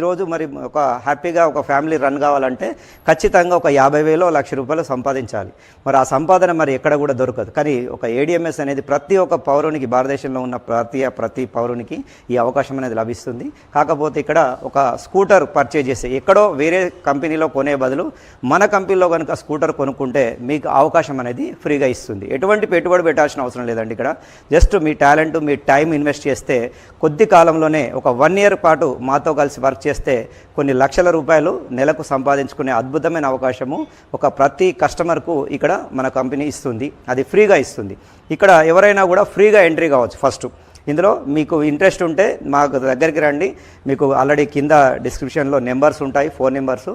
ఈరోజు మరి ఒక హ్యాపీగా ఒక ఫ్యామిలీ రన్ కావాలంటే ఖచ్చితంగా ఒక యాభై వేలు లక్ష రూపాయలు సంపాదించాలి. మరి ఆ సంపాదన మరి ఎక్కడ కూడా దొరకదు. కానీ ఒక ఏడిఎంఎస్ అనేది ప్రతి ఒక్క పౌరునికి భారతదేశంలో ఉన్న ప్రతి ప్రతి పౌరునికి ఈ అవకాశం అనేది లభిస్తుంది. కాకపోతే ఇక్కడ ఒక స్కూటర్ పర్చేజ్ చేసి ఎక్కడో వేరే కంపెనీలో కొనే బదులు మన కంపెనీలో కనుక స్కూటర్ కొనుక్కుంటే మీకు అవకాశం అనేది ఫ్రీగా ఇస్తుంది. ఎటువంటి పెట్టుబడి పెట్టాల్సిన అవసరం లేదండి ఇక్కడ. జస్ట్ మీ టాలెంట్ మీ టైం ఇన్వెస్ట్ చేస్తే కొద్ది కాలంలోనే ఒక వన్ ఇయర్ పాటు మాతో కలిసి వర్క్ చేస్తే కొన్ని లక్షల రూపాయలు నెలకు సంపాదించుకునే అద్భుతమైన అవకాశము ఒక ప్రతి కస్టమర్కు ఇక్కడ మన కంపెనీ ఇస్తుంది. అది ఫ్రీగా ఇస్తుంది. ఇక్కడ ఎవరైనా కూడా ఫ్రీగా ఎంట్రీ కావచ్చు ఫస్ట్. ఇందులో మీకు ఇంట్రెస్ట్ ఉంటే మాకు దగ్గరికి రండి. మీకు ఆల్రెడీ కింద డిస్క్రిప్షన్లో నెంబర్స్ ఉంటాయి ఫోన్ నెంబర్స్.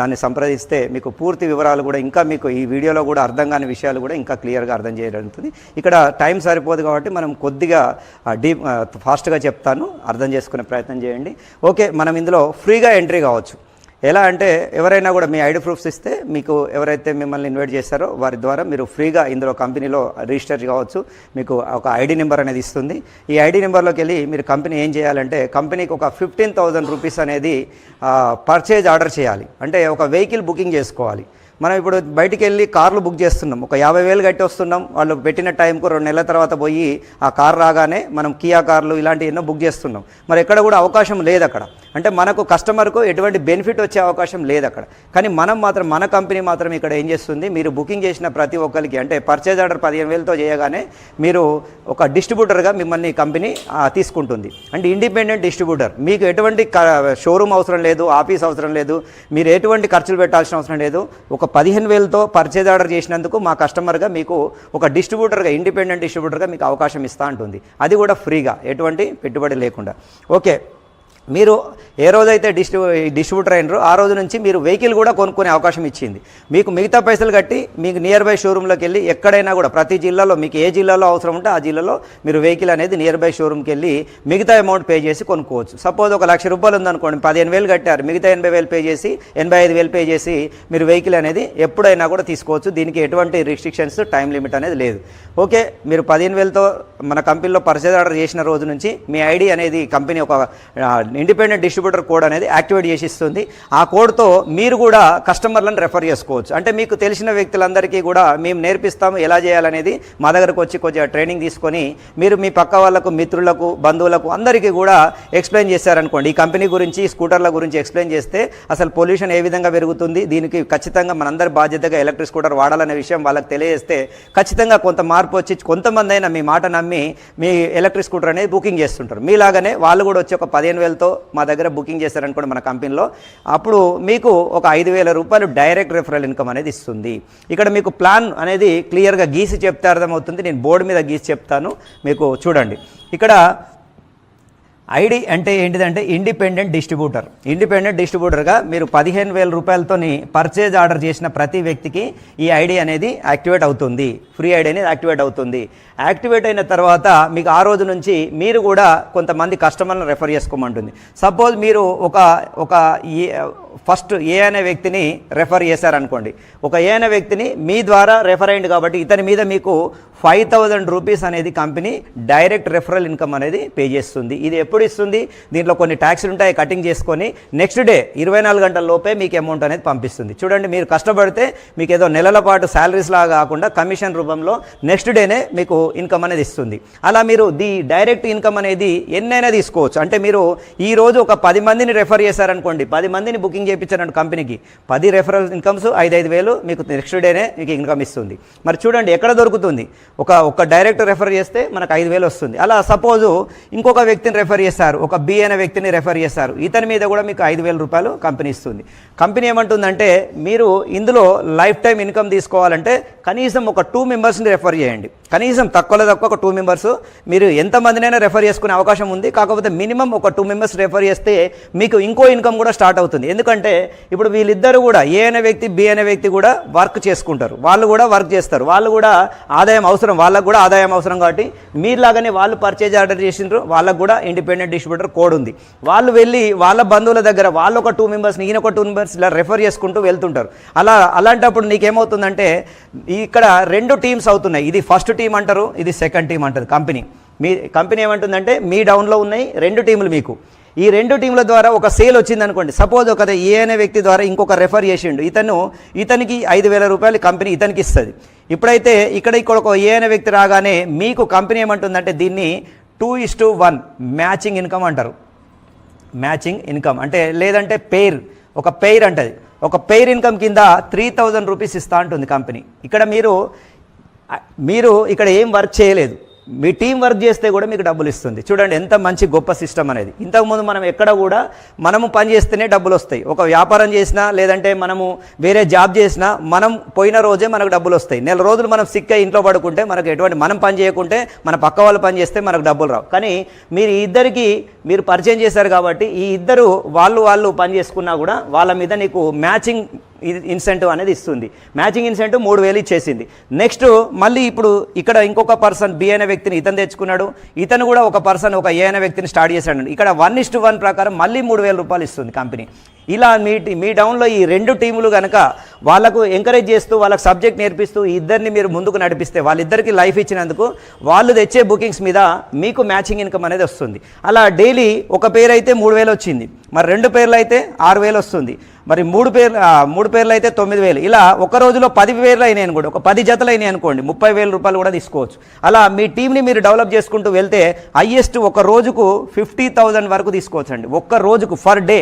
దాన్ని సంప్రదిస్తే మీకు పూర్తి వివరాలు కూడా ఇంకా మీకు ఈ వీడియోలో కూడా అర్థం కాని విషయాలు కూడా ఇంకా క్లియర్గా అర్థం చేయగలుగుతుంది ఇక్కడ టైం సరిపోదు కాబట్టి మనం కొద్దిగా డీప్ ఫాస్ట్గా చెప్తాను. అర్థం చేసుకునే ప్రయత్నం చేయండి. ఓకే మనం ఇందులో ఫ్రీగా ఎంట్రీ కావచ్చు. ఎలా అంటే ఎవరైనా కూడా మీ ఐడి ప్రూఫ్స్ ఇస్తే మీకు ఎవరైతే మిమ్మల్ని ఇన్వైట్ చేస్తారో వారి ద్వారా మీరు ఫ్రీగా ఇందులో కంపెనీలో రిజిస్టర్ కావచ్చు మీకు ఒక ఐడి నెంబర్ అనేది ఇస్తుంది. ఈ ఐడి నెంబర్లోకి వెళ్ళి మీరు కంపెనీ ఏం చేయాలంటే కంపెనీకి ఒక ఫిఫ్టీన్ థౌజండ్ రూపీస్ అనేది పర్చేజ్ ఆర్డర్ చేయాలి. అంటే ఒక వెహికల్ బుకింగ్ చేసుకోవాలి. మనం ఇప్పుడు బయటికి వెళ్ళి కార్లు బుక్ చేస్తున్నాం. ఒక యాభై వేలు కట్టి వస్తున్నాం. వాళ్ళు పెట్టిన టైంకు రెండు నెలల తర్వాత పోయి ఆ కార్ రాగానే మనం కియా కార్లు ఇలాంటివి ఎన్నో బుక్ చేస్తున్నాం. మరి ఎక్కడ కూడా అవకాశం లేదు అక్కడ అంటే మనకు కస్టమర్కు ఎటువంటి బెనిఫిట్ వచ్చే అవకాశం లేదు అక్కడ కానీ మనం మాత్రం మన కంపెనీ మాత్రం ఇక్కడ ఏం చేస్తుంది? మీరు బుకింగ్ చేసిన ప్రతి ఒక్కరికి అంటే పర్చేజ్ ఆర్డర్ పదిహేను వేలతో చేయగానే మీరు ఒక డిస్ట్రిబ్యూటర్గా మిమ్మల్ని కంపెనీ తీసుకుంటుంది. అంటే ఇండిపెండెంట్ డిస్ట్రిబ్యూటర్. మీకు ఎటువంటి షోరూమ్ అవసరం లేదు ఆఫీస్ అవసరం లేదు. మీరు ఎటువంటి ఖర్చులు పెట్టాల్సిన అవసరం లేదు. ఒక పదిహేను వేలతో పర్చేజ్ ఆర్డర్ చేసినందుకు మా కస్టమర్గా మీకు ఒక డిస్ట్రిబ్యూటర్గా ఇండిపెండెంట్ డిస్ట్రిబ్యూటర్గా మీకు అవకాశం ఇస్తూ ఉంటుంది అది కూడా ఫ్రీగా ఎటువంటి పెట్టుబడి లేకుండా. ఓకే మీరు ఏ రోజైతే డిస్ట్రి డిస్ట్రిబ్యూటర్ అయినరో ఆ రోజు నుంచి మీరు వెహికల్ కూడా కొనుక్కునే అవకాశం ఇచ్చింది. మీకు మిగతా పైసలు కట్టి మీకు నియర్ బై షోరూంలోకి వెళ్ళి ఎక్కడైనా కూడా ప్రతి జిల్లాలో మీకు ఏ జిల్లాలో అవసరం ఉంటే ఆ జిల్లాలో మీరు వెహికల్ అనేది నియర్ బై షోరూమ్కి వెళ్ళి మిగతా అమౌంట్ పే చేసి కొనుక్కోవచ్చు. సపోజ్ ఒక లక్ష రూపాయలు ఉందనుకోండి పదిహేను వేలు కట్టారు మిగతా ఎనభై వేలు పే చేసి ఎనభై ఐదు వేలు పే చేసి మీరు వెహికల్ అనేది ఎప్పుడైనా కూడా తీసుకోవచ్చు. దీనికి ఎటువంటి రిస్ట్రిక్షన్స్ టైం లిమిట్ అనేది లేదు. ఓకే మీరు పదిహేను వేలతో మన కంపెనీలో పర్చేజ్ ఆర్డర్ చేసిన రోజు నుంచి మీ ఐడి అనేది కంపెనీ ఒక ఇండిపెండెంట్ డిస్ట్రిబ్యూటర్ కోడ్ అనేది యాక్టివేట్ చేసి ఇస్తుంది ఆ కోడ్తో మీరు కూడా కస్టమర్లను రెఫర్ చేసుకోవచ్చు. అంటే మీకు తెలిసిన వ్యక్తులందరికీ కూడా మేము నేర్పిస్తాము ఎలా చేయాలనేది మా దగ్గరకు వచ్చి కొంచెం ట్రైనింగ్ తీసుకొని మీరు మీ పక్క వాళ్ళకు మిత్రులకు బంధువులకు అందరికీ కూడా ఎక్స్ప్లెయిన్ చేశారనుకోండి. ఈ కంపెనీ గురించి స్కూటర్ల గురించి ఎక్స్ప్లెయిన్ చేస్తే అసలు పొల్యూషన్ ఏ విధంగా పెరుగుతుంది? దీనికి ఖచ్చితంగా మనందరి బాధ్యతగా ఎలక్ట్రిక్ స్కూటర్ వాడాలనే విషయం వాళ్ళకి తెలియజేస్తే ఖచ్చితంగా కొంత మార్పు వచ్చి కొంతమంది అయినా మీ మాట నమ్మి మీ ఎలక్ట్రిక్ స్కూటర్ అనేది బుకింగ్ చేస్తుంటారు. మీలాగానే వాళ్ళు కూడా వచ్చి ఒక పదిహేను వేలతో మా దగ్గర బుకింగ్ చేశారనుకోండి మన కంపెనీలో. అప్పుడు మీకు ఒక ఐదు వేల రూపాయలు డైరెక్ట్ రెఫరల్ ఇన్కమ్ అనేది ఇస్తుంది. ఇక్కడ మీకు ప్లాన్ అనేది క్లియర్గా గీసి చెప్తే అర్థమవుతుంది. నేను బోర్డు మీద గీసి చెప్తాను. మీకు చూడండి. ఇక్కడ ఐడి అంటే ఏంటిదంటే ఇండిపెండెంట్ డిస్ట్రిబ్యూటర్. ఇండిపెండెంట్ డిస్ట్రిబ్యూటర్గా మీరు పదిహేను వేల రూపాయలతోని పర్చేజ్ ఆర్డర్ చేసిన ప్రతి వ్యక్తికి ఈ ఐడి అనేది యాక్టివేట్ అవుతుంది. ఫ్రీ ఐడి అనేది యాక్టివేట్ అవుతుంది. యాక్టివేట్ అయిన తర్వాత మీకు ఆ రోజు నుంచి మీరు కూడా కొంతమంది కస్టమర్లను రెఫర్ చేసుకోమంటుంది. సపోజ్ మీరు ఒక ఒక ఫస్ట్ ఏ అనే వ్యక్తిని రెఫర్ చేశారనుకోండి. ఒక ఏ అనే వ్యక్తిని మీ ద్వారా రెఫర్ అయింది కాబట్టి ఇతని మీద మీకు ఫైవ్ థౌజండ్ రూపీస్ అనేది కంపెనీ డైరెక్ట్ రెఫరల్ ఇన్కమ్ అనేది పే చేస్తుంది. ఇది ఎప్పుడు ఇస్తుంది? దీంట్లో కొన్ని ట్యాక్స్లు ఉంటాయి కటింగ్ చేసుకొని నెక్స్ట్ డే ఇరవై నాలుగు గంటల లోపే మీకు అమౌంట్ అనేది పంపిస్తుంది. చూడండి మీరు కష్టపడితే మీకు ఏదో నెలల పాటు శాలరీస్ లాగా కాకుండా కమిషన్ రూపంలో నెక్స్ట్ డేనే మీకు ఇన్కమ్ అనేది ఇస్తుంది. అలా మీరు ది డైరెక్ట్ ఇన్కమ్ అనేది ఎన్నైనా తీసుకోవచ్చు. అంటే మీరు ఈ రోజు ఒక పది మందిని రెఫర్ చేశారనుకోండి పది మందిని బుకింగ్ చేయించారండి కంపెనీకి. పది రెఫరల్ ఇన్కమ్స్ ఐదు ఐదు వేలు మీకు నెక్స్ట్ డేనే మీకు ఇన్కమ్ ఇస్తుంది. మరి చూడండి ఎక్కడ దొరుకుతుంది? ఒక ఒక డైరెక్ట్ రెఫర్ చేస్తే మనకు ఐదు వేలు వస్తుంది. అలా సపోజు ఇంకొక వ్యక్తిని రెఫర్ చేస్తారు. ఒక బి అనే వ్యక్తిని రెఫర్ చేస్తారు. ఇతని మీద కూడా మీకు ఐదు వేల రూపాయలు కంపెనీ ఇస్తుంది. కంపెనీ ఏమంటుందంటే మీరు ఇందులో లైఫ్ టైం ఇన్కమ్ తీసుకోవాలంటే కనీసం ఒక టూ మెంబర్స్ని రెఫర్ చేయండి. కనీసం తక్కువలో తక్కువ ఒక టూ మెంబర్స్ మీరు ఎంతమందినైనా రెఫర్ చేసుకునే అవకాశం ఉంది. కాకపోతే మినిమం ఒక టూ మెంబర్స్ రెఫర్ చేస్తే మీకు ఇంకో ఇన్కమ్ కూడా స్టార్ట్ అవుతుంది. ఎందుకంటే ఇప్పుడు వీళ్ళిద్దరు కూడా ఏ అనే వ్యక్తి బి అనే వ్యక్తి కూడా వర్క్ చేసుకుంటారు. వాళ్ళు కూడా వర్క్ చేస్తారు. వాళ్ళు కూడా ఆదాయం అవసరం. వాళ్ళకు కూడా ఆదాయం అవసరం కాబట్టి మీరులాగానే వాళ్ళు పర్చేజ్ ఆర్డర్ చేసిండ్రు. వాళ్ళకు కూడా ఇండిపెండెంట్ డిస్ట్రిబ్యూటర్ కోడ్ ఉంది. వాళ్ళు వెళ్ళి వాళ్ళ బంధువుల దగ్గర వాళ్ళు ఒక టూ మెంబర్స్ ఈయన ఒక టూ మెంబర్స్ ఇలా రెఫర్ చేసుకుంటూ వెళ్తుంటారు. అలా అలాంటప్పుడు నీకేమవుతుందంటే ఇక్కడ రెండు టీమ్స్ అవుతున్నాయి. ఇది ఫస్ట్ టీం అంటారు ఇది సెకండ్ టీం అంటారు కంపెనీ మీ కంపెనీ ఏమంటుందంటే మీ డౌన్లో ఉన్నాయి రెండు టీములు మీకు. ఈ రెండు టీంల ద్వారా ఒక సేల్ వచ్చింది అనుకోండి సపోజ్ ఒక ఏ అనే వ్యక్తి ద్వారా ఇంకొక రెఫర్ చేసిండు ఇతను ఇతనికి ఐదు వేల రూపాయలు కంపెనీ ఇతనికి ఇస్తుంది. ఇప్పుడైతే ఇక్కడ ఇక్కడ ఒక ఏ అనే వ్యక్తి రాగానే మీకు కంపెనీ ఏమంటుందంటే దీన్ని two is to one matching income అంటారు. మ్యాచింగ్ ఇన్కమ్ అంటే లేదంటే పెయిర్ ఒక పెయిర్ అంటది. ఒక పెయిర్ ఇన్కమ్ కింద త్రీ థౌజండ్ రూపీస్ ఇస్తా ఉంటుంది కంపెనీ ఇక్కడ మీరు మీరు ఇక్కడ ఏం వర్క్ చేయలేదు. మీ టీం వర్క్ చేస్తే కూడా మీకు డబ్బులు ఇస్తుంది. చూడండి ఎంత మంచి గొప్ప సిస్టమ్ అనేది. ఇంతకుముందు మనం ఎక్కడ కూడా మనము పని చేస్తేనే డబ్బులు వస్తాయి. ఒక వ్యాపారం చేసినా లేదంటే మనము వేరే జాబ్ చేసినా మనం పోయిన రోజే మనకు డబ్బులు వస్తాయి. నెల రోజులు మనం సిక్ ఇంట్లో పడుకుంటే మనకు ఎటువంటి మనం పని చేయకుంటే మన పక్క వాళ్ళు పని చేస్తే మనకు డబ్బులు రావు. కానీ మీరు ఈ ఇద్దరికి మీరు పరిచయం చేశారు కాబట్టి ఈ ఇద్దరు వాళ్ళు వాళ్ళు పని చేసుకున్నా కూడా వాళ్ళ మీద నీకు మ్యాచింగ్ ఇన్సెంటివ్ అనేది ఇస్తుంది. మ్యాచింగ్ ఇన్సెంటివ్ మూడు వేలు ఇచ్చేసింది. నెక్స్ట్ మళ్ళీ ఇప్పుడు ఇక్కడ ఇంకొక పర్సన్ బి అనే వ్యక్తిని ఇతను తెచ్చుకున్నాడు. ఇతను కూడా ఒక పర్సన్ ఒక ఏ అనే వ్యక్తిని స్టార్ట్ చేశాడు. ఇక్కడ వన్ ఇస్ వన్ ప్రకారం మళ్ళీ మూడు వేల రూపాయలు ఇస్తుంది కంపెనీ. ఇలా మీ మీ డౌన్లో ఈ రెండు టీములు కనుక వాళ్ళకు ఎంకరేజ్ చేస్తూ వాళ్ళకి సబ్జెక్ట్ నేర్పిస్తూ ఇద్దరిని మీరు ముందుకు నడిపిస్తే వాళ్ళిద్దరికి లైఫ్ ఇచ్చినందుకు వాళ్ళు తెచ్చే బుకింగ్స్ మీద మీకు మ్యాచింగ్ ఇన్కమ్ అనేది వస్తుంది. అలా డైలీ ఒక పేరు అయితే మూడు వేలు వచ్చింది. మరి రెండు పేర్లు అయితే ఆరు వేలు వస్తుంది. మరి మూడు పేర్లు మూడు పేర్లు అయితే తొమ్మిది వేలు. ఇలా ఒక రోజులో పది పేర్లు అయినాయి అనుకోండి. ఒక పది జతలు అయినాయి అనుకోండి. ముప్పై వేల రూపాయలు కూడా తీసుకోవచ్చు. అలా మీ టీంని మీరు డెవలప్ చేసుకుంటూ వెళ్తే హయ్యెస్ట్ ఒక రోజుకు ఫిఫ్టీ థౌజండ్ వరకు తీసుకోవచ్చు అండి ఒక్క రోజుకు ఫర్ డే.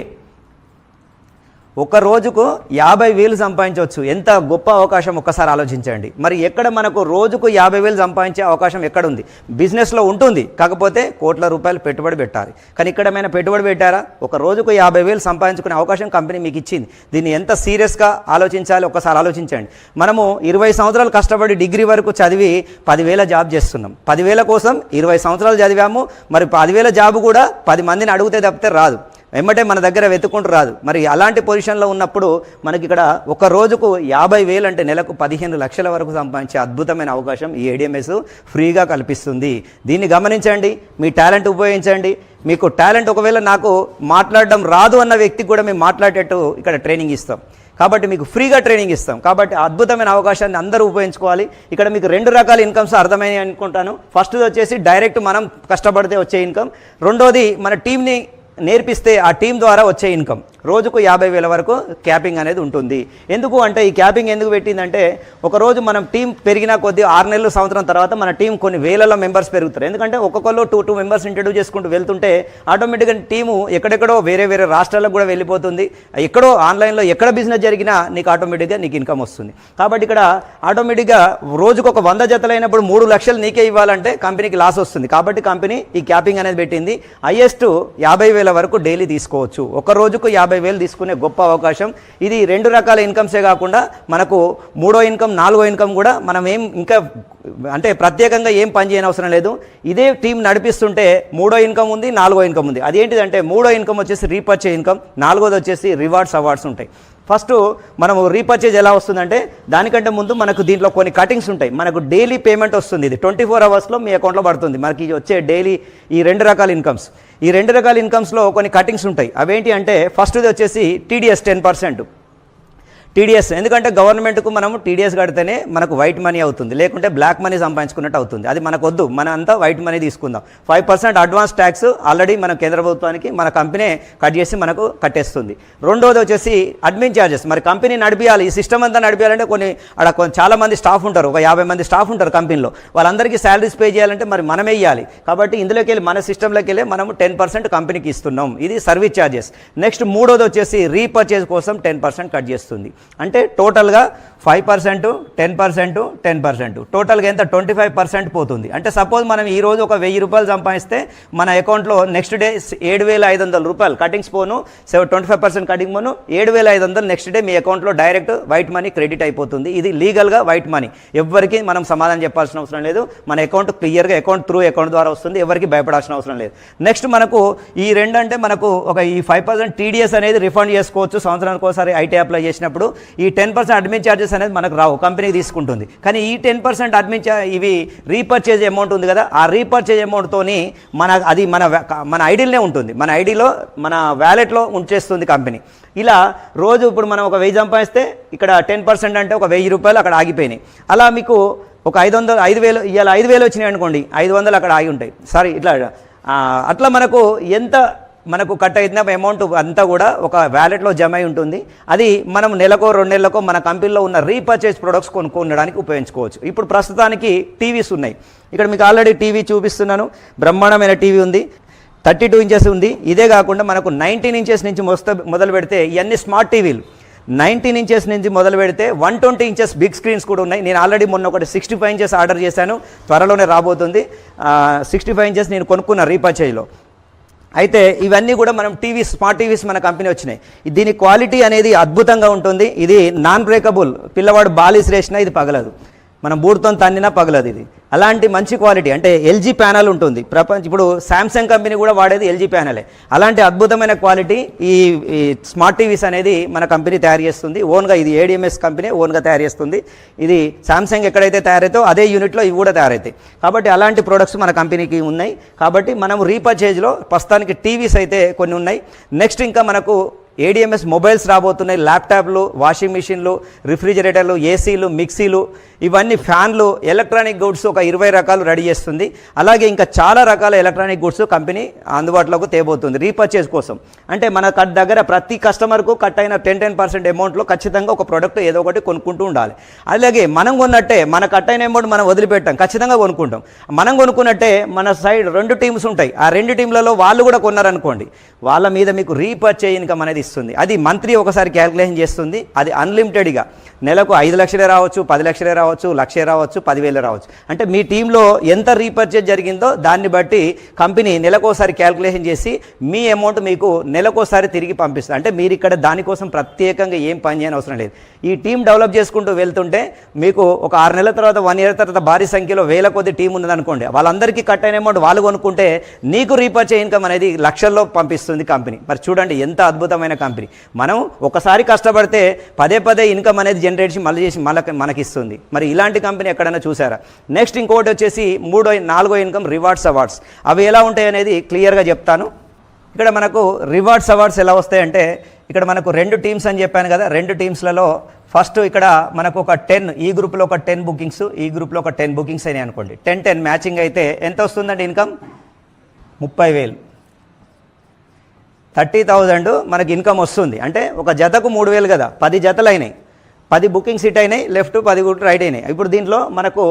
ఒక రోజుకు యాభై వేలు సంపాదించవచ్చు. ఎంత గొప్ప అవకాశం? ఒక్కసారి ఆలోచించండి. మరి ఎక్కడ మనకు రోజుకు యాభై వేలు సంపాదించే అవకాశం ఎక్కడ ఉంది బిజినెస్లో ఉంటుంది. కాకపోతే కోట్ల రూపాయలు పెట్టుబడి పెట్టాలి. కానీ ఇక్కడ ఏమైనా పెట్టుబడి పెట్టారా? ఒక రోజుకు యాభై వేలు సంపాదించుకునే అవకాశం కంపెనీ మీకు ఇచ్చింది. దీన్ని ఎంత సీరియస్గా ఆలోచించాలి? ఒకసారి ఆలోచించండి. మనము ఇరవై సంవత్సరాలు కష్టపడి డిగ్రీ వరకు చదివి పదివేల జాబ్ చేస్తున్నాం. పదివేల కోసం ఇరవై సంవత్సరాలు చదివాము. మరి పదివేల జాబ్ కూడా పది మందిని అడిగితే తప్పితే రాదు. వెంబటే మన దగ్గర వెతుక్కుంటూ రాదు. మరి అలాంటి పొజిషన్లో ఉన్నప్పుడు మనకి ఇక్కడ ఒక రోజుకు యాభై వేలు అంటే నెలకు పదిహేను లక్షల వరకు సంపాదించే అద్భుతమైన అవకాశం ఈ ఏడిఎంఎస్ ఫ్రీగా కల్పిస్తుంది. దీన్ని గమనించండి మీ టాలెంట్ ఉపయోగించండి. మీకు టాలెంట్ ఒకవేళ నాకు మాట్లాడడం రాదు అన్న వ్యక్తికి కూడా మేము మాట్లాడేటట్టు ఇక్కడ ట్రైనింగ్ ఇస్తాం. కాబట్టి మీకు ఫ్రీగా ట్రైనింగ్ ఇస్తాం. కాబట్టి అద్భుతమైన అవకాశాన్ని అందరూ ఉపయోగించుకోవాలి. ఇక్కడ మీకు రెండు రకాల ఇన్కమ్స్ అర్థమైనాయి అనుకుంటాను. ఫస్ట్ వచ్చేసి డైరెక్ట్ మనం కష్టపడితే వచ్చే ఇన్కమ్. రెండోది మన టీంని నేర్పిస్తే ఆ టీం ద్వారా వచ్చే ఇన్కమ్. రోజుకు యాభై వేల వరకు క్యాపింగ్ అనేది ఉంటుంది. ఎందుకు అంటే ఈ క్యాపింగ్ ఎందుకు పెట్టిందంటే ఒక రోజు మనం టీం పెరిగిన కొద్ది ఆరు నెలలు సంవత్సరం తర్వాత మన టీం కొన్ని వేలలో మెంబర్స్ పెరుగుతారు. ఎందుకంటే ఒక్కొక్కరు టూ టూ మెంబర్స్ ఇంట్రడ్యూస్ చేసుకుంటూ వెళ్తుంటే ఆటోమేటిక్గా టీము ఎక్కడెక్కడో వేరే వేరే రాష్ట్రాలకు కూడా వెళ్ళిపోతుంది. ఎక్కడో ఆన్లైన్లో ఎక్కడ బిజినెస్ జరిగినా నీకు ఆటోమేటిక్గా నీకు ఇన్కమ్ వస్తుంది. కాబట్టి ఇక్కడ ఆటోమేటిక్గా రోజుకు ఒక వంద జతలైనప్పుడు మూడు లక్షలు నీకే ఇవ్వాలంటే కంపెనీకి లాస్ వస్తుంది. కాబట్టి కంపెనీ ఈ క్యాపింగ్ అనేది పెట్టింది. హైయెస్ట్ యాభై వేల వరకు డైలీ తీసుకోవచ్చు. ఒక రోజుకు యాభై వేలు తీసుకునే గొప్ప అవకాశం. ఇది రెండు రకాల ఇన్కమ్సే కాకుండా మనకు మూడో ఇన్కమ్ నాలుగో ఇన్కమ్ కూడా మనం ఏం ఇంకా అంటే ప్రత్యేకంగా ఏం పని చేయని అవసరం లేదు. ఇదే టీం నడిపిస్తుంటే మూడో ఇన్కమ్ ఉంది నాలుగో ఇన్కమ్ ఉంది. అదేంటిదంటే మూడో ఇన్కమ్ వచ్చేసి రీపర్చే ఇన్కమ్ నాలుగోది వచ్చేసి రివార్డ్స్ అవార్డ్స్ ఉంటాయి. ఫస్ట్ మనము రీపర్చేజ్ ఎలా వస్తుందంటే దానికంటే ముందు మనకు దీంట్లో కొన్ని కటింగ్స్ ఉంటాయి. మనకు డైలీ పేమెంట్ వస్తుంది. ఇది ట్వంటీ ఫోర్ అవర్స్లో మీ అకౌంట్లో పడుతుంది. మనకి వచ్చే డైలీ ఈ రెండు రకాల ఇన్కమ్స్. ఈ రెండు రకాల ఇన్కమ్స్లో కొన్ని కటింగ్స్ ఉంటాయి. అవేంటి అంటే ఫస్ట్ది వచ్చేసి టీడీఎస్ టెన్ పర్సెంట్ టీడీఎస్ ఎందుకంటే గవర్నమెంట్కు మనము టీడీఎస్ కడితేనే మనకు వైట్ మనీ అవుతుంది. లేకుంటే బ్లాక్ మనీ సంపాదించుకున్నట్టు అవుతుంది. అది మనకొద్దు. మన అంతా వైట్ మనీ తీసుకుందాం. Five percent advance tax already మన కేంద్ర ప్రభుత్వానికి మన కంపెనీ కట్ చేసి మనకు కట్టేస్తుంది. రెండోది వచ్చేసి అడ్మిన్ ఛార్జెస్ మరి కంపెనీ నడిపించాలి ఈ సిస్టమ్ అంతా నడిపించాలంటే కొన్ని అక్కడ కొన్ని చాలా మంది స్టాఫ్ ఉంటారు. ఒక యాభై మంది స్టాఫ్ ఉంటారు కంపెనీలో. వాళ్ళందరికీ శాలరీస్ పే చేయాలంటే మరి మనమే ఇవ్వాలి కాబట్టి ఇందులోకి వెళ్ళి మన సిస్టంలోకి వెళ్ళి మనము టెన్ పర్సెంట్ కంపెనీకి ఇస్తున్నాం. ఇది సర్వీస్ ఛార్జెస్ నెక్స్ట్ మూడోది వచ్చేసి రీపర్చేజ్ కోసం టెన్ పర్సెంట్ కట్ చేస్తుంది. అంటే టోటల్గా five percent ten percent ten percent. టోటల్గా ఎంత? ట్వంటీ ఫైవ్ పర్సెంట్ పోతుంది. అంటే సపోజ్ మనం ఈ రోజు ఒక వెయ్యి రూపాయలు సంపాదిస్తే మన అకౌంట్లో నెక్స్ట్ డే ఏడు వేల ఐదు వందల రూపాయలు కటింగ్స్ పోను seven twenty five percent cutting పోను ఏడు వేల ఐదు వందలు నెక్స్ట్ డే మీ అకౌంట్లో డైరెక్ట్ వైట్ మనీ క్రెడిట్ అయిపోతుంది. ఇది లీగల్గా వైట్ మనీ. ఎవరికి మనం సమాధానం చెప్పాల్సిన అవసరం లేదు. మన అకౌంట్ క్లియర్గా అకౌంట్ త్రూ అకౌంట్ ద్వారా వస్తుంది. ఎవరికి భయపడాల్సిన అవసరం లేదు. నెక్స్ట్ మనకు ఈ రెండు అంటే మనకు ఒక ఈ ఫైవ్ పర్సెంట్ టీడీఎస్ అనేది రిఫండ్ చేసుకోవచ్చు. సంవత్సరానికి ఒకసారి ఐటీ అప్లై చేసినప్పుడు ఈ టెన్ పర్సెంట్ అడ్మిన్ ఛార్జెస్ అనేది మనకు రావు కంపెనీ తీసుకుంటుంది. కానీ ఈ టెన్ పర్సెంట్ అడ్మిన్ చా ఇవి రీపర్చేజ్ అమౌంట్ ఉంది కదా ఆ రీపర్చేజ్ అమౌంట్తోని మన అది మన మన ఐడీలోనే ఉంటుంది. మన ఐడీలో మన వ్యాలెట్లో ఉంచేస్తుంది కంపెనీ. ఇలా రోజు ఇప్పుడు మనం ఒక వెయ్యి సంపాదిస్తే ఇక్కడ టెన్ పర్సెంట్ అంటే ఒక వెయ్యి రూపాయలు అక్కడ ఆగిపోయినాయి. అలా మీకు ఒక ఐదు వందలు ఐదు వేలు ఇవాళ ఐదు వేలు వచ్చినాయి అనుకోండి ఐదు వందలు అక్కడ ఆగి ఉంటాయి. సారీ ఇట్లా అట్లా మనకు ఎంత మనకు కట్ అయిన అమౌంట్ అంతా కూడా ఒక వ్యాలెట్లో జమ అయి ఉంటుంది. అది మనం నెలకో రెండు నెలలకో మన కంపెనీలో ఉన్న రీపర్చేజ్ ప్రొడక్ట్స్ కొనుక్కోవడానికి ఉపయోగించుకోవచ్చు. ఇప్పుడు ప్రస్తుతానికి టీవీస్ ఉన్నాయి. ఇక్కడ మీకు ఆల్రెడీ టీవీ చూపిస్తున్నాను. బ్రహ్మాండమైన టీవీ ఉంది. థర్టీ టూ ఇంచెస్ ఉంది. ఇదే కాకుండా మనకు నైన్టీన్ ఇంచెస్ నుంచి మొస్త మొదలు పెడితే ఇవన్నీ స్మార్ట్ టీవీలు నైన్టీన్ ఇంచెస్ నుంచి మొదలు పెడితే one twenty inches big screens కూడా ఉన్నాయి. నేను ఆల్రెడీ మొన్న ఒకటి సిక్స్టీ ఫైవ్ ఇంచెస్ ఆర్డర్ చేశాను. త్వరలోనే రాబోతుంది. సిక్స్టీ ఫైవ్ ఇంచెస్ నేను కొనుక్కున్న రీపర్చేజ్లో అయితే ఇవన్నీ కూడా మనం టీవీస్ స్మార్ట్ టీవీస్ మన కంపెనీ వచ్చినాయి. దీని క్వాలిటీ అనేది అద్భుతంగా ఉంటుంది. ఇది నాన్ బ్రేకబుల్ పిల్లవాడు బాలిస్ రేసినా ఇది పగలదు. మనం బూడ్తో తన్నినా పగలదు ఇది. అలాంటి మంచి క్వాలిటీ అంటే ఎల్జీ ప్యానల్ ఉంటుంది. ప్రపంచ ఇప్పుడు శాంసంగ్ కంపెనీ కూడా వాడేది ఎల్జీ ప్యానలే. అలాంటి అద్భుతమైన క్వాలిటీ ఈ ఈ స్మార్ట్ టీవీస్ అనేది మన కంపెనీ తయారు చేస్తుంది. ఓన్గా ఇది ఏడిఎంఎస్ కంపెనీ ఓన్గా తయారు చేస్తుంది. ఇది శాంసంగ్ ఎక్కడైతే తయారైతో అదే యూనిట్లో ఇవి కూడా తయారవుతాయి కాబట్టి అలాంటి ప్రొడక్ట్స్ మన కంపెనీకి ఉన్నాయి. కాబట్టి మనం రీపర్చేజ్లో ప్రస్తుతానికి టీవీస్ అయితే కొన్ని ఉన్నాయి. నెక్స్ట్ ఇంకా మనకు ఏడిఎంఎస్ మొబైల్స్ రాబోతున్నాయి. ల్యాప్టాప్లు వాషింగ్ మిషన్లు రిఫ్రిజిరేటర్లు ఏసీలు మిక్సీలు ఇవన్నీ ఫ్యాన్లు ఎలక్ట్రానిక్ గూడ్స్ ఒక ఇరవై రకాలు రెడీ చేస్తుంది. అలాగే ఇంకా చాలా రకాల ఎలక్ట్రానిక్ గూడ్స్ కంపెనీ అందుబాటులోకి తేబోతుంది రీపర్చేజ్ కోసం. అంటే మన కట్ దగ్గర ప్రతి కస్టమర్కు కట్ అయిన టెన్ టెన్ పర్సెంట్ అమౌంట్లో ఖచ్చితంగా ఒక ప్రోడక్ట్ ఏదో ఒకటి కొనుక్కుంటూ ఉండాలి. అలాగే మనం కొన్నట్టే మన కట్ అయిన అమౌంట్ మనం వదిలిపెట్టాం ఖచ్చితంగా కొనుక్కుంటాం. మనం కొనుక్కున్నట్టే మన సైడ్ రెండు టీమ్స్ ఉంటాయి. ఆ రెండు టీంలలో వాళ్ళు కూడా కొన్నారనుకోండి వాళ్ళ మీద మీకు రీపర్చే ఇన్కమ్ అనేది ఇస్తుంది. అది మంత్లీ ఒకసారి క్యాల్కులేషన్ చేస్తుంది అది అన్లిమిటెడ్గా నెలకు ఐదు లక్షలే రావచ్చు పది లక్షలే రావచ్చు లక్షే రావచ్చు పదివేలే రావచ్చు. అంటే మీ టీంలో ఎంత రీపర్చేజ్ జరిగిందో దాన్ని బట్టి కంపెనీ నెలకోసారి క్యాల్కులేషన్ చేసి మీ అమౌంట్ మీకు నెలకోసారి తిరిగి పంపిస్తుంది. అంటే మీరు ఇక్కడ దానికోసం ప్రత్యేకంగా ఏం పని చేయని అవసరం లేదు. ఈ టీం డెవలప్ చేసుకుంటూ వెళ్తుంటే మీకు ఒక ఆరు నెలల తర్వాత వన్ ఇయర్ తర్వాత భారీ సంఖ్యలో వేల కొద్ది టీం ఉన్నదనుకోండి. వాళ్ళందరికీ కట్ అయిన అమౌంట్ వాళ్ళు కొనుక్కుంటే నీకు రీపర్చే ఇన్కమ్ అనేది లక్షల్లో పంపిస్తుంది కంపెనీ. మరి చూడండి ఎంత అద్భుతమైన కంపెనీ. మనం ఒకసారి కష్టపడితే పదే పదే ఇన్కమ్ అనేది జనరేట్ చేసి మళ్ళీ చేసి మనకి మనకి ఇస్తుంది మరి ఇలాంటి కంపెనీ ఎక్కడైనా చూసారా? నెక్స్ట్ ఇంకోటి వచ్చేసి మూడో నాలుగో ఇన్కమ్ రివార్డ్స్ అవార్డ్స్. అవి ఎలా ఉంటాయి అనేది క్లియర్గా చెప్తాను. ఇక్కడ మనకు రివార్డ్స్ అవార్డ్స్ ఎలా వస్తాయంటే ఇక్కడ మనకు రెండు టీమ్స్ అని చెప్పాను కదా రెండు టీమ్స్లలో ఫస్ట్ ఇక్కడ మనకు ఒక టెన్ ఈ గ్రూప్లో ఒక టెన్ బుకింగ్స్ ఈ గ్రూప్లో ఒక టెన్ బుకింగ్స్ అయినాయి అనుకోండి. టెన్ టెన్ మ్యాచింగ్ అయితే ఎంత వస్తుందండి ఇన్కమ్? ముప్పై వేలు. థర్టీ థౌజండ్ మనకి ఇన్కమ్ వస్తుంది. అంటే ఒక జతకు మూడు వేలు కదా పది జతలు అయినాయి. పది బుకింగ్ సీట్ అయినాయి లెఫ్ట్ పది కూడా రైట్ అయినాయి. ఇప్పుడు దీంట్లో మనకు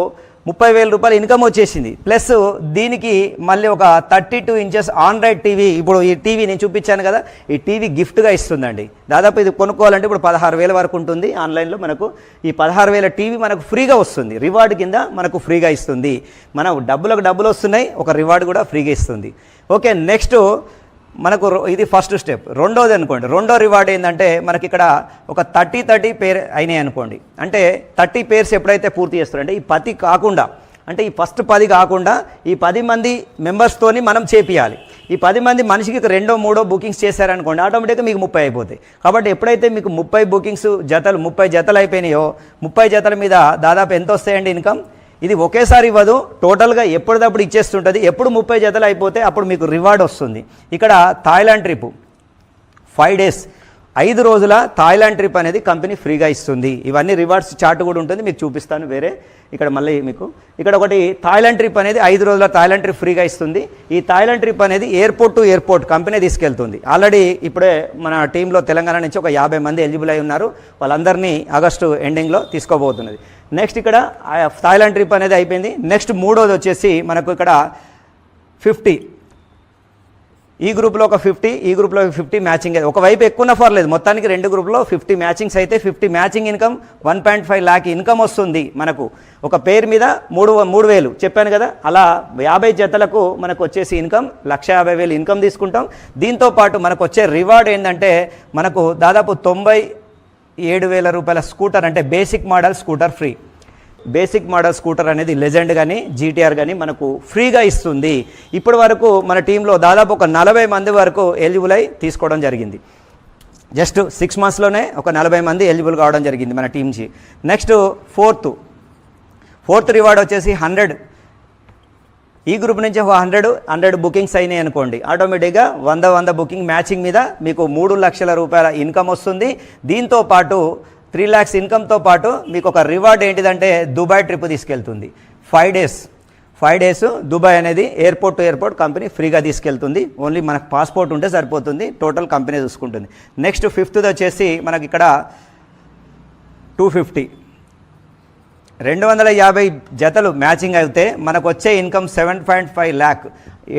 ముప్పై వేల రూపాయలు ఇన్కమ్ వచ్చేసింది. ప్లస్ దీనికి మళ్ళీ ఒక thirty two inches Android TV ఇప్పుడు ఈ టీవీ నేను చూపించాను కదా ఈ టీవీ గిఫ్ట్గా ఇస్తుందండి. దాదాపు ఇది కొనుక్కోవాలంటే ఇప్పుడు పదహారు వేల వరకు ఉంటుంది. ఆన్లైన్లో మనకు ఈ పదహారు వేల టీవీ మనకు ఫ్రీగా వస్తుంది. రివార్డ్ కింద మనకు ఫ్రీగా ఇస్తుంది. మన డబ్బులకు డబ్బులు వస్తున్నాయి ఒక రివార్డ్ కూడా ఫ్రీగా ఇస్తుంది. ఓకే నెక్స్ట్ మనకు ఇది ఫస్ట్ స్టెప్ రెండోది అనుకోండి. రెండో రివార్డ్ ఏంటంటే మనకి ఇక్కడ ఒక థర్టీ థర్టీ పేర్ అయినాయి అనుకోండి. అంటే థర్టీ పేర్స్ ఎప్పుడైతే పూర్తి చేస్తారంటే ఈ పది కాకుండా అంటే ఈ ఫస్ట్ పది కాకుండా ఈ పది మంది మెంబర్స్తోని మనం చేపియాలి. ఈ పది మంది మనిషికి రెండో మూడో బుకింగ్స్ చేశారనుకోండి ఆటోమేటిక్గా మీకు ముప్పై అయిపోతాయి. కాబట్టి ఎప్పుడైతే మీకు ముప్పై బుకింగ్స్ జతలు ముప్పై జతలు అయిపోయినాయో ముప్పై జతల మీద దాదాపు ఎంత వస్తాయండి ఇన్కమ్ ఇది ఒకేసారి ఇవ్వదు టోటల్గా ఎప్పటిదప్పుడు ఇచ్చేస్తుంటుంది. ఎప్పుడు ముప్పై జతలు అయిపోతే అప్పుడు మీకు రివార్డ్ వస్తుంది. ఇక్కడ థాయిలాండ్ ట్రిప్ ఫైవ్ డేస్. ఐదు రోజుల థాయిలాండ్ ట్రిప్ అనేది కంపెనీ ఫ్రీగా ఇస్తుంది. ఇవన్నీ రివార్డ్స్ చార్ట్ కూడా ఉంటుంది. మీకు చూపిస్తాను వేరే. ఇక్కడ మళ్ళీ మీకు. ఇక్కడ ఒకటి థాయిలాండ్ ట్రిప్ అనేది ఐదు రోజుల థాయిలాండ్ ట్రిప్ ఫ్రీగా ఇస్తుంది. ఈ థాయిలాండ్ ట్రిప్ అనేది ఎయిర్పోర్ట్ టు ఎయిర్పోర్ట్ కంపెనీ తీసుకెళ్తుంది. ఆల్రెడీ ఇప్పుడే మన టీంలో తెలంగాణ నుంచి ఒక యాభై మంది ఎలిజిబుల్ అయి ఉన్నారు. వాళ్ళందరినీ ఆగస్టు ఎండింగ్లో తీసుకోబోతున్నది. నెక్స్ట్ ఇక్కడ థాయిలాండ్ ట్రిప్ అనేది అయిపోయింది. నెక్స్ట్ మూడోది వచ్చేసి మనకు ఇక్కడ ఫిఫ్టీ ఈ గ్రూప్లో ఒక ఫిఫ్టీ ఈ గ్రూప్లో ఫిఫ్టీ మ్యాచింగ్ ఒకవైపు ఎక్కువ పర్లేదు మొత్తానికి రెండు గ్రూప్లో ఫిఫ్టీ మ్యాచింగ్స్ అయితే fifty matching income one point five lakh income వస్తుంది మనకు. ఒక పేరు మీద మూడు మూడు వేలు. చెప్పాను కదా అలా యాభై జతలకు మనకు వచ్చేసి ఇన్కమ్ లక్ష యాభై వేలు ఇన్కమ్ తీసుకుంటాం. దీంతో పాటు మనకు వచ్చే రివార్డ్ ఏంటంటే మనకు దాదాపు తొంభై ఏడు వేల రూపాయల స్కూటర్ అంటే basic model scooter free basic model scooter అనేది లెజెండ్ కానీ జీటీఆర్ కానీ మనకు ఫ్రీగా ఇస్తుంది. ఇప్పటి వరకు మన టీంలో దాదాపు ఒక నలభై మంది వరకు ఎలిజిబుల్ అయి తీసుకోవడం జరిగింది. జస్ట్ సిక్స్ మంత్స్లోనే ఒక నలభై మంది ఎలిజిబుల్ కావడం జరిగింది మన టీమ్కి. Next fourth. ఫోర్త్ రివార్డ్ వచ్చేసి హండ్రెడ్. ఈ గ్రూప్ నుంచి ఒక హండ్రెడ్ హండ్రెడ్ బుకింగ్స్ అయినాయి అనుకోండి. ఆటోమేటిక్గా వంద వంద బుకింగ్ మ్యాచింగ్ మీద మీకు మూడు లక్షల రూపాయల ఇన్కమ్ వస్తుంది. దీంతో పాటు త్రీ ల్యాక్స్ ఇన్కమ్తో పాటు మీకు ఒక రివార్డ్ ఏంటిదంటే దుబాయ్ ట్రిప్ తీసుకెళ్తుంది. Five days five days Dubai అనేది ఎయిర్పోర్ట్ టు ఎయిర్పోర్ట్ కంపెనీ ఫ్రీగా తీసుకెళ్తుంది. ఓన్లీ మనకు పాస్పోర్ట్ ఉంటే సరిపోతుంది టోటల్ కంపెనీ చూసుకుంటుంది. నెక్స్ట్ ఫిఫ్త్ది వచ్చేసి మనకి ఇక్కడ టూ ఫిఫ్టీ. రెండు వందల యాభై జతలు మ్యాచింగ్ అయితే మనకు వచ్చే income seven point five lakh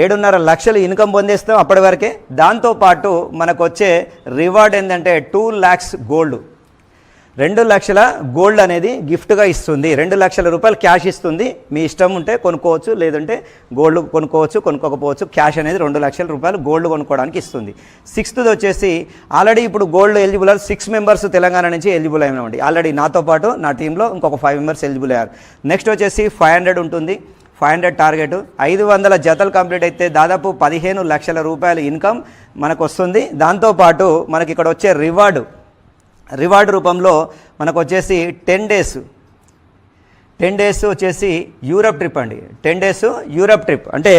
ఏడున్నర లక్షలు ఇన్కమ్ పొందేస్తాం అప్పటి వరకే. దాంతోపాటు మనకు వచ్చే రివార్డ్ ఏంటంటే టూ ల్యాక్స్ గోల్డ్. రెండు లక్షల గోల్డ్ అనేది గిఫ్ట్గా ఇస్తుంది. రెండు లక్షల రూపాయలు క్యాష్ ఇస్తుంది. మీ ఇష్టం ఉంటే కొనుక్కోవచ్చు లేదంటే గోల్డ్ కొనుక్కోవచ్చు కొనుక్కోకపోవచ్చు క్యాష్ అనేది రెండు లక్షల రూపాయలు గోల్డ్ కొనుక్కోవడానికి ఇస్తుంది. సిక్స్త్ది వచ్చేసి ఆల్రెడీ ఇప్పుడు gold eligible six members Telangana నుంచి ఎలిజిబుల్ అయినామండి. ఆల్రెడీ నాతో పాటు నా టీంలో ఇంకొక ఫైవ్ మెంబర్స్ ఎలిజిబుల్ అయ్యారు. నెక్స్ట్ వచ్చేసి ఫైవ్ హండ్రెడ్ ఉంటుంది. Five hundred target. ఐదు వందల జతలు కంప్లీట్ అయితే దాదాపు పదిహేను లక్షల రూపాయల ఇన్కమ్ మనకు వస్తుంది దాంతోపాటు మనకి ఇక్కడ వచ్చే రివార్డు రివార్డ్ రూపంలో మనకు వచ్చేసి టెన్ డేస్ టెన్ డేస్ వచ్చేసి యూరప్ ట్రిప్ అండి. Ten days Europe trip. అంటే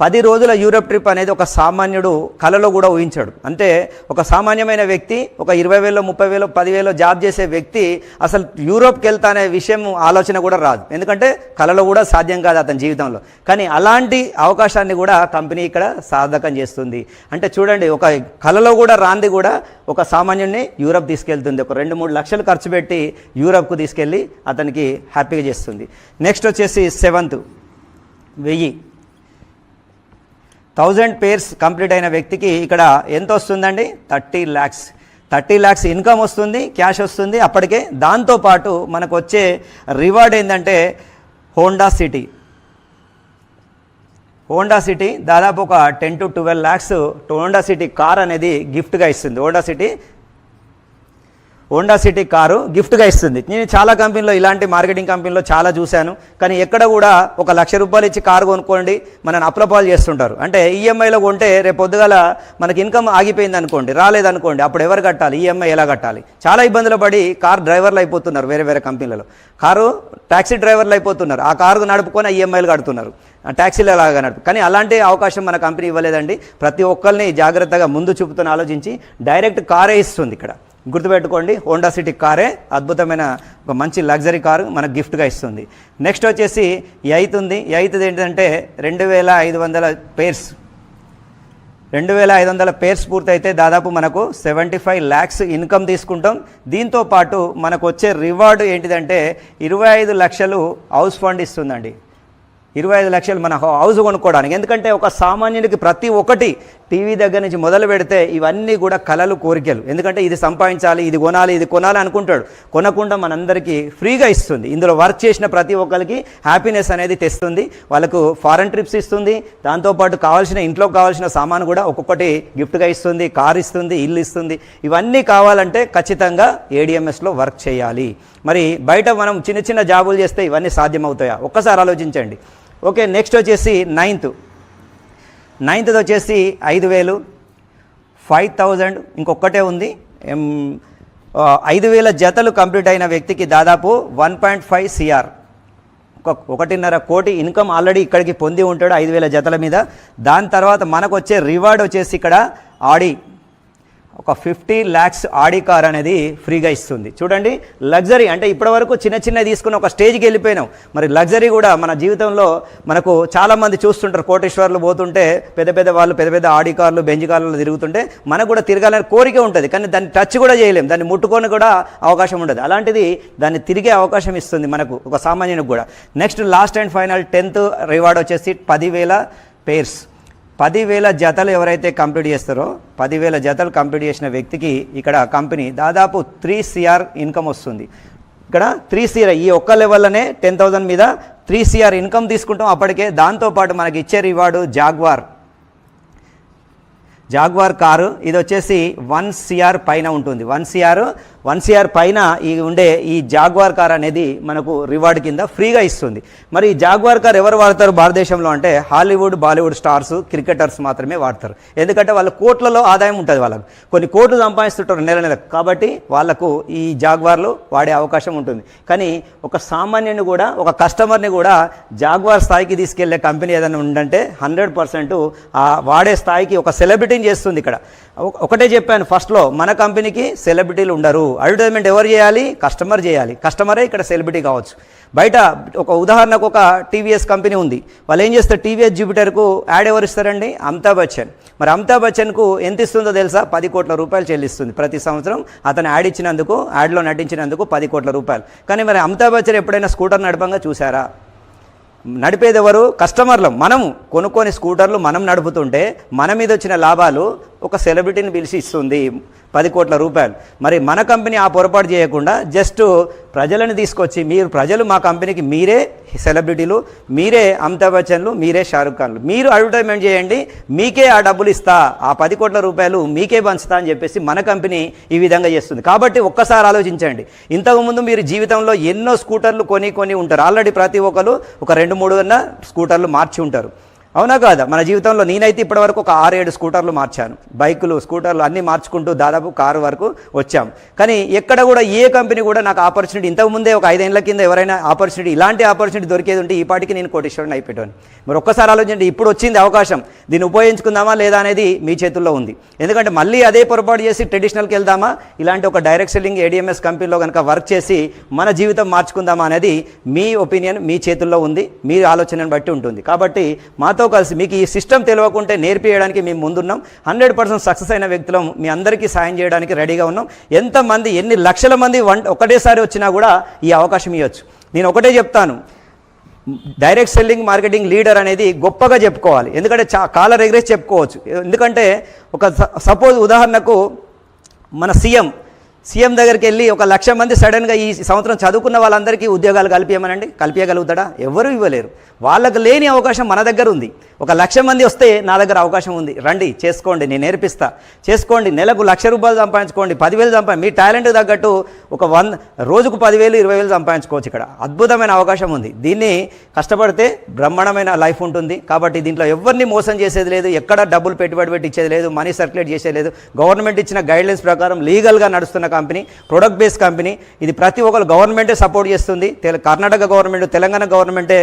పది రోజుల యూరప్ ట్రిప్ అనేది ఒక సామాన్యుడు కలలో కూడా ఊహించాడు. అంటే ఒక సామాన్యమైన వ్యక్తి ఒక ఇరవై వేలో ముప్పై వేలో పదివేలో జాబ్ చేసే వ్యక్తి అసలు యూరోప్కి వెళ్తా అనే విషయం ఆలోచన కూడా రాదు. ఎందుకంటే కలలో కూడా సాధ్యం కాదు అతని జీవితంలో. కానీ అలాంటి అవకాశాన్ని కూడా కంపెనీ ఇక్కడ సాధకం చేస్తుంది. అంటే చూడండి ఒక కలలో కూడా రాంది కూడా ఒక సామాన్యుడిని యూరప్ తీసుకెళ్తుంది. ఒక రెండు మూడు లక్షలు ఖర్చు పెట్టి యూరప్కు తీసుకెళ్ళి అతనికి హ్యాపీగా చేస్తుంది. నెక్స్ట్ వచ్చేసి సెవెంత్ వెయ్యి. థౌజండ్ పేర్స్ కంప్లీట్ అయిన వ్యక్తికి ఇక్కడ ఎంత వస్తుందండి? Thirty lakhs thirty lakhs income వస్తుంది క్యాష్ వస్తుంది. అప్పటికే దాంతోపాటు మనకు వచ్చే రివార్డ్ ఏంటంటే హోండా సిటీ హోండా సిటీ దాదాపు ఒక ten to twelve lakhs Honda City car అనేది గిఫ్ట్గా ఇస్తుంది. Honda City Honda City car గిఫ్ట్గా ఇస్తుంది. నేను చాలా కంపెనీలో ఇలాంటి మార్కెటింగ్ కంపెనీలో చాలా చూశాను. కానీ ఎక్కడ కూడా ఒక లక్ష రూపాయలు ఇచ్చి కారు కొనుక్కోండి మనని అప్లపాలు చేస్తుంటారు. అంటే ఈఎంఐలో కొంటే రేపు పొద్దుగాల మనకి ఇన్కమ్ ఆగిపోయింది అనుకోండి రాలేదనుకోండి అప్పుడు ఎవరు కట్టాలి? ఈఎంఐ ఎలా కట్టాలి? చాలా ఇబ్బందులు పడి కార్ డ్రైవర్లు అయిపోతున్నారు వేరే వేరే కంపెనీలలో. కారు ట్యాక్సీ డ్రైవర్లు అయిపోతున్నారు. ఆ కారు నడుపుకొని ఈఎంఐలు కడుతున్నారు. ట్యాక్సీలు అలాగా నడుపు కానీ అలాంటి అవకాశం మన కంపెనీ ఇవ్వలేదండి. ప్రతి ఒక్కరిని జాగ్రత్తగా ముందు చూపుతూనే ఆలోచించి డైరెక్ట్ కారే ఇస్తుంది ఇక్కడ. గుర్తుపెట్టుకోండి హోండా సిటీ కారే అద్భుతమైన ఒక మంచి లగ్జరీ కారు మనకు గిఫ్ట్గా ఇస్తుంది. నెక్స్ట్ వచ్చేసి ఎయిత్ ఉంది. ఎయిత్ ఏంటంటే రెండు వేల ఐదు వందల పేర్స్ రెండు వేల ఐదు వందల పేర్స్ పూర్తయితే దాదాపు మనకు సెవెంటీ ఫైవ్ ల్యాక్స్ ఇన్కమ్ తీసుకుంటాం. దీంతో పాటు మనకు వచ్చే రివార్డు ఏంటిదంటే ఇరవై ఐదు లక్షలు హౌస్ ఫండ్ ఇస్తుందండి. ఇరవై ఐదు లక్షలు మన హౌస్ కొనుక్కోవడానికి. ఎందుకంటే ఒక సామాన్యునికి ప్రతి ఒక్కటి టీవీ దగ్గర నుంచి మొదలు పెడితే ఇవన్నీ కూడా కలలు కోరికలు. ఎందుకంటే ఇది సంపాదించాలి ఇది కొనాలి ఇది కొనాలి అనుకుంటాడు. కొనకుండా మనందరికీ ఫ్రీగా ఇస్తుంది. ఇందులో వర్క్ చేసిన ప్రతి ఒక్కరికి హ్యాపీనెస్ అనేది తెస్తుంది. వాళ్ళకు ఫారెన్ ట్రిప్స్ ఇస్తుంది. దాంతోపాటు కావాల్సిన ఇంట్లో కావాల్సిన సామాను కూడా ఒక్కొక్కటి గిఫ్ట్గా ఇస్తుంది కార్ ఇస్తుంది ఇల్లు ఇస్తుంది. ఇవన్నీ కావాలంటే ఖచ్చితంగా ఏడిఎంఎస్లో వర్క్ చేయాలి. మరి బయట మనం చిన్న చిన్న జాబులు చేస్తే ఇవన్నీ సాధ్యమవుతాయా? ఒక్కసారి ఆలోచించండి. ఓకే నెక్స్ట్ వచ్చేసి నైన్త్ నైన్త్ వచ్చేసి ఐదు వేలు. ఫైవ్ థౌజండ్ ఇంకొకటే ఉంది. ఐదు వేల జతలు కంప్లీట్ అయిన వ్యక్తికి దాదాపు వన్ పాయింట్ ఫైవ్ సిఆర్ ఒకటిన్నర కోటి ఇన్కమ్ ఆల్రెడీ ఇక్కడికి పొంది ఉంటాడు ఐదు వేల జతల మీద. దాని తర్వాత మనకు వచ్చే రివార్డ్ వచ్చేసి ఇక్కడ ఆడి. ఒక ఫిఫ్టీ ల్యాక్స్ ఆడి కార్ అనేది ఫ్రీగా ఇస్తుంది. చూడండి లగ్జరీ అంటే ఇప్పటివరకు చిన్న చిన్న తీసుకుని ఒక స్టేజ్కి వెళ్ళిపోయినాం. మరి లగ్జరీ కూడా మన జీవితంలో మనకు చాలామంది చూస్తుంటారు కోటేశ్వర్లు పోతుంటే పెద్ద పెద్ద వాళ్ళు పెద్ద పెద్ద ఆడి కార్లు బెంజ్ కార్లు తిరుగుతుంటే మనకు కూడా తిరగాలని కోరిక ఉంటుంది. కానీ దాన్ని టచ్ కూడా చేయలేం. దాన్ని ముట్టుకొని కూడా అవకాశం ఉండదు. అలాంటిది దాన్ని తిరిగే అవకాశం ఇస్తుంది మనకు ఒక సామాన్యునికి కూడా. Next last and final tenth reward వచ్చేసి పదివేల పేర్స్ పదివేల జతలు ఎవరైతే కంప్లీట్ చేస్తారో పదివేల జతలు కంప్లీట్ చేసిన వ్యక్తికి ఇక్కడ కంపెనీ దాదాపు త్రీ సిఆర్ ఇన్కమ్ వస్తుంది. ఇక్కడ త్రీ సిఆర్ ఈ ఒక్క లెవెల్లోనే టెన్ థౌజండ్ మీద త్రీ సిఆర్ ఇన్కమ్ తీసుకుంటాం. అప్పటికే దాంతోపాటు మనకి ఇచ్చే రివార్డు జాగ్వార్. జాగ్వార్ కారు ఇది వచ్చేసి వన్ సిఆర్ పైన ఉంటుంది. వన్ సిఆర్ వన్ సిఆర్ పైన ఈ ఉండే ఈ జాగ్వార్ కార్ అనేది మనకు రివార్డ్ కింద ఫ్రీగా ఇస్తుంది. మరి ఈ జాగ్వార్ కార్ ఎవరు వాడతారు భారతదేశంలో అంటే హాలీవుడ్ బాలీవుడ్ స్టార్స్ క్రికెటర్స్ మాత్రమే వాడతారు. ఎందుకంటే వాళ్ళ కోట్లలో ఆదాయం ఉంటుంది వాళ్ళకు. కొన్ని కోట్లు సంపాదిస్తుంటారు నెల నెలకు కాబట్టి వాళ్ళకు ఈ జాగ్వార్లు వాడే అవకాశం ఉంటుంది. కానీ ఒక సామాన్యుని కూడా ఒక కస్టమర్ని కూడా జాగ్వార్ స్థాయికి తీసుకెళ్ళే కంపెనీ ఏదైనా ఉందంటే హండ్రెడ్ పర్సెంట్ ఆ వాడే స్థాయికి ఒక సెలబ్రిటీని చేస్తుంది ఇక్కడ. ఒక- ఒకటే చెప్పాను ఫస్ట్లో మన కంపెనీకి సెలబ్రిటీలు ఉండరు. అడ్వర్టైజ్మెంట్ ఎవరు చేయాలి? కస్టమర్ చేయాలి. కస్టమరే ఇక్కడ సెలబ్రిటీ కావచ్చు. బయట ఒక ఉదాహరణకు ఒక టీవీఎస్ కంపెనీ ఉంది. వాళ్ళు ఏం చేస్తారు? టీవీఎస్ జూపిటర్కు యాడ్ ఎవరు ఇస్తారండి? అమితాబ్ బచ్చన్. మరి అమితాబ్ బచ్చన్కు ఎంత ఇస్తుందో తెలుసా? పది కోట్ల రూపాయలు చెల్లిస్తుంది ప్రతి సంవత్సరం. అతను యాడ్ ఇచ్చినందుకు యాడ్లో నటించినందుకు పది కోట్ల రూపాయలు. కానీ మరి అమితాబ్ బచ్చన్ ఎప్పుడైనా స్కూటర్ నడపంగా చూసారా నడిపేది ఎవరు? కస్టమర్లు మనము కొనుక్కొని స్కూటర్లు మనం నడుపుతుంటే మన మీద వచ్చిన లాభాలు ఒక సెలబ్రిటీని పిలిచి ఇస్తుంది పది కోట్ల రూపాయలు. మరి మన కంపెనీ ఆ పొరపాటు చేయకుండా జస్ట్ ప్రజలను తీసుకొచ్చి మీరు ప్రజలు మా కంపెనీకి మీరే సెలబ్రిటీలు మీరే అమితాబ్ బచ్చన్లు మీరే షారుఖ్ ఖాన్లు. మీరు అడ్వర్టైజ్మెంట్ చేయండి మీకే ఆ డబ్బులు ఇస్తా ఆ పది కోట్ల రూపాయలు మీకే పంచుతా అని చెప్పేసి మన కంపెనీ ఈ విధంగా చేస్తుంది. కాబట్టి ఒక్కసారి ఆలోచించండి. ఇంతకుముందు మీరు జీవితంలో ఎన్నో స్కూటర్లు కొని కొని ఉంటారు. ఆల్రెడీ ప్రతి ఒక్కరు ఒక రెండు మూడు స్కూటర్లు మార్చి ఉంటారు. అవునా కాదా? మన జీవితంలో నేనైతే ఇప్పటివరకు ఒక ఆరు ఏడు స్కూటర్లు మార్చాను. బైకులు స్కూటర్లు అన్నీ మార్చుకుంటూ దాదాపు కారు వరకు వచ్చాం. కానీ ఎక్కడ కూడా ఏ కంపెనీ కూడా నాకు ఆపర్చునిటీ ఇంతకుముందే ఒక ఐదేళ్ళ కింద ఎవరైనా ఆపర్చునిటీ ఇలాంటి ఆపర్చునిటీ దొరికేది ఉంటే ఈ పాటికి నేను కోటేశ్వరుని అయిపోయాను మరి ఒక్కసారి ఆలోచించండి ఇప్పుడు వచ్చింది అవకాశం. దీన్ని ఉపయోగించుకుందామా లేదా అనేది మీ చేతుల్లో ఉంది. ఎందుకంటే మళ్ళీ అదే పొరపాటు చేసి ట్రెడిషనల్కి వెళ్దామా? ఇలాంటి ఒక డైరెక్ట్ సెల్లింగ్ ఏడిఎంఎస్ కంపెనీలో కనుక వర్క్ చేసి మన జీవితం మార్చుకుందామా అనేది మీ ఒపీనియన్ మీ చేతుల్లో ఉంది మీ ఆలోచనను బట్టి ఉంటుంది. కాబట్టి మాతో కలిసి మీకు ఈ సిస్టమ్ తెలియకుంటే నేర్పియడానికి మేము ముందున్నాం. హండ్రెడ్ పర్సెంట్ సక్సెస్ అయిన వ్యక్తులం మీ అందరికీ సాయం చేయడానికి రెడీగా ఉన్నాం. ఎంతమంది ఎన్ని లక్షల మంది వన్ ఒకటేసారి వచ్చినా కూడా ఈ అవకాశం ఇవ్వచ్చు. నేను ఒకటే చెప్తాను. డైరెక్ట్ సెల్లింగ్ మార్కెటింగ్ లీడర్ అనేది గొప్పగా చెప్పుకోవాలి. ఎందుకంటే చా కాలర్ ఎగ్రెస్ చెప్పుకోవచ్చు. ఎందుకంటే ఒక సపోజ్ ఉదాహరణకు మన సీఎం. సీఎం దగ్గరికి వెళ్ళి ఒక లక్ష మంది సడన్గా ఈ సంవత్సరం చదువుకున్న వాళ్ళందరికీ ఉద్యోగాలు కల్పించమనండి కల్పించగలుగుతాడా ఎవరు ఇవ్వలేరు. వాళ్ళకు లేని అవకాశం మన దగ్గర ఉంది. ఒక లక్ష మంది వస్తే నా దగ్గర అవకాశం ఉంది. రండి చేసుకోండి నేను నేర్పిస్తా. చేసుకోండి నెలకు లక్ష రూపాయలు సంపాదించుకోండి పదివేలు సంపాది మీ టాలెంట్ తగ్గట్టు ఒక వంద రోజుకు పదివేలు ఇరవై వేలు సంపాదించుకోవచ్చు ఇక్కడ. అద్భుతమైన అవకాశం ఉంది. దీన్ని కష్టపడితే బ్రహ్మాండమైన లైఫ్ ఉంటుంది. కాబట్టి దీంట్లో ఎవరిని మోసం చేసేది లేదు ఎక్కడ డబ్బులు పెట్టుబడి పెట్టి ఇచ్చేది లేదు మనీ సర్క్యులేట్ చేసేది లేదు. గవర్నమెంట్ ఇచ్చిన గైడ్లైన్స్ ప్రకారం లీగల్గా నడుస్తున్న కంపెనీ ప్రొడక్ట్ బేస్డ్ కంపెనీ. ఇది ప్రతి ఒక్కరు గవర్నమెంటే సపోర్ట్ చేస్తుంది. తెల కర్ణాటక గవర్నమెంట్ తెలంగాణ గవర్నమెంటే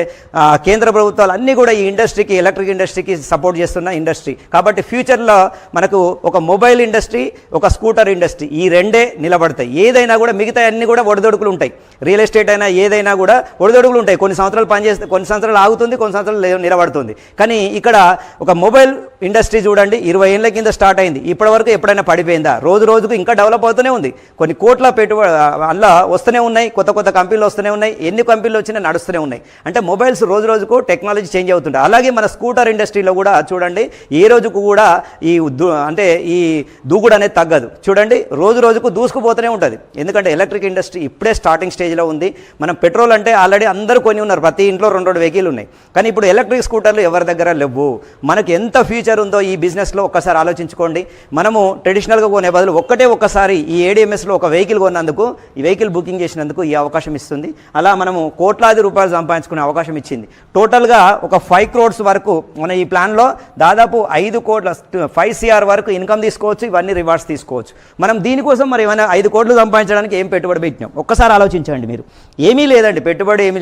కేంద్ర ప్రభుత్వాలు అన్నీ కూడా ఈ ఇండస్ట్రీకి ఎలక్ట్రిక్ ఇండస్ట్రీకి సపోర్ట్ చేస్తున్న ఇండస్ట్రీ. కాబట్టి ఫ్యూచర్లో మనకు ఒక మొబైల్ ఇండస్ట్రీ ఒక స్కూటర్ ఇండస్ట్రీ ఈ రెండే నిలబడతాయి. ఏదైనా కూడా మిగతా అన్ని కూడా ఒడిదొడుకులు ఉంటాయి. రియల్ ఎస్టేట్ అయినా ఏదైనా కూడా ఒడిదొడుకులు ఉంటాయి. కొన్ని సంవత్సరాలు పనిచేస్తే కొన్ని సంవత్సరాలు ఆగుతుంది కొన్ని సంవత్సరాలు నిలబడుతుంది. కానీ ఇక్కడ ఒక మొబైల్ ఇండస్ట్రీ చూడండి ఇరవై ఏళ్ళ కింద స్టార్ట్ అయింది. ఇప్పటివరకు ఎప్పుడైనా పడిపోయిందా? రోజు రోజుకు ఇంకా డెవలప్ అవుతూనే ఉంది. కొన్ని కోట్ల పెట్టుబడి అలా వస్తూనే ఉన్నాయి కొత్త కొత్త కంపెనీలు వస్తూనే ఉన్నాయి ఎన్ని కంపెనీలు వచ్చినా నడుస్తూనే ఉన్నాయి. అంటే మొబైల్స్ రోజు రోజుకు టెక్నాలజీ చేంజ్ అవుతుంటాయి అలాగే మన స్కూటర్ ఇండస్ట్రీలో కూడా చూడండి ఏ రోజుకు కూడా ఈ దూ అంటే ఈ దూకుడు అనేది తగ్గదు. చూడండి రోజు రోజుకు దూసుకుపోతూనే ఉంటుంది. ఎందుకంటే ఎలక్ట్రిక్ ఇండస్ట్రీ ఇప్పుడే స్టార్టింగ్ స్టేజ్లో ఉంది. మనం పెట్రోల్ అంటే ఆల్రెడీ అందరూ కొని ఉన్నారు ప్రతి ఇంట్లో రెండు రెండు వెహికల్ ఉన్నాయి. కానీ ఇప్పుడు ఎలక్ట్రిక్ స్కూటర్లు ఎవరి దగ్గర లేవు మనకి ఎంత ఫ్యూచర్ ఉందో ఈ బిజినెస్లో ఒక్కసారి ఆలోచించుకోండి. మనము ట్రెడిషనల్గా కొనే బదులు ఒక్కటే ఒక్కసారి ఈ ఏడిఎంఎస్లో ఒక వెహికల్ కొన్నందుకు ఈ వెహికల్ బుకింగ్ చేసినందుకు ఈ అవకాశం ఇస్తుంది. అలా మనము కోట్లాది రూపాయలు సంపాదించుకునే అవకాశం ఇచ్చింది. టోటల్గా ఒక ఫైవ్ క్రోడ్స్ వరకు మన ఈ ప్లాన్లో దాదాపు ఐదు కోట్ల ఫైవ్ సిఆర్ వరకు ఇన్కమ్ తీసుకోవచ్చు ఇవన్నీ రివార్డ్స్ తీసుకోవచ్చు. మనం దీనికోసం మరి ఏమైనా ఐదు కోట్లు సంపాదించడానికి ఏం పెట్టుబడి పెట్టినాం? ఒక్కసారి ఆలోచించండి మీరు. ఏమీ లేదండి పెట్టుబడి ఏమీ లేదు.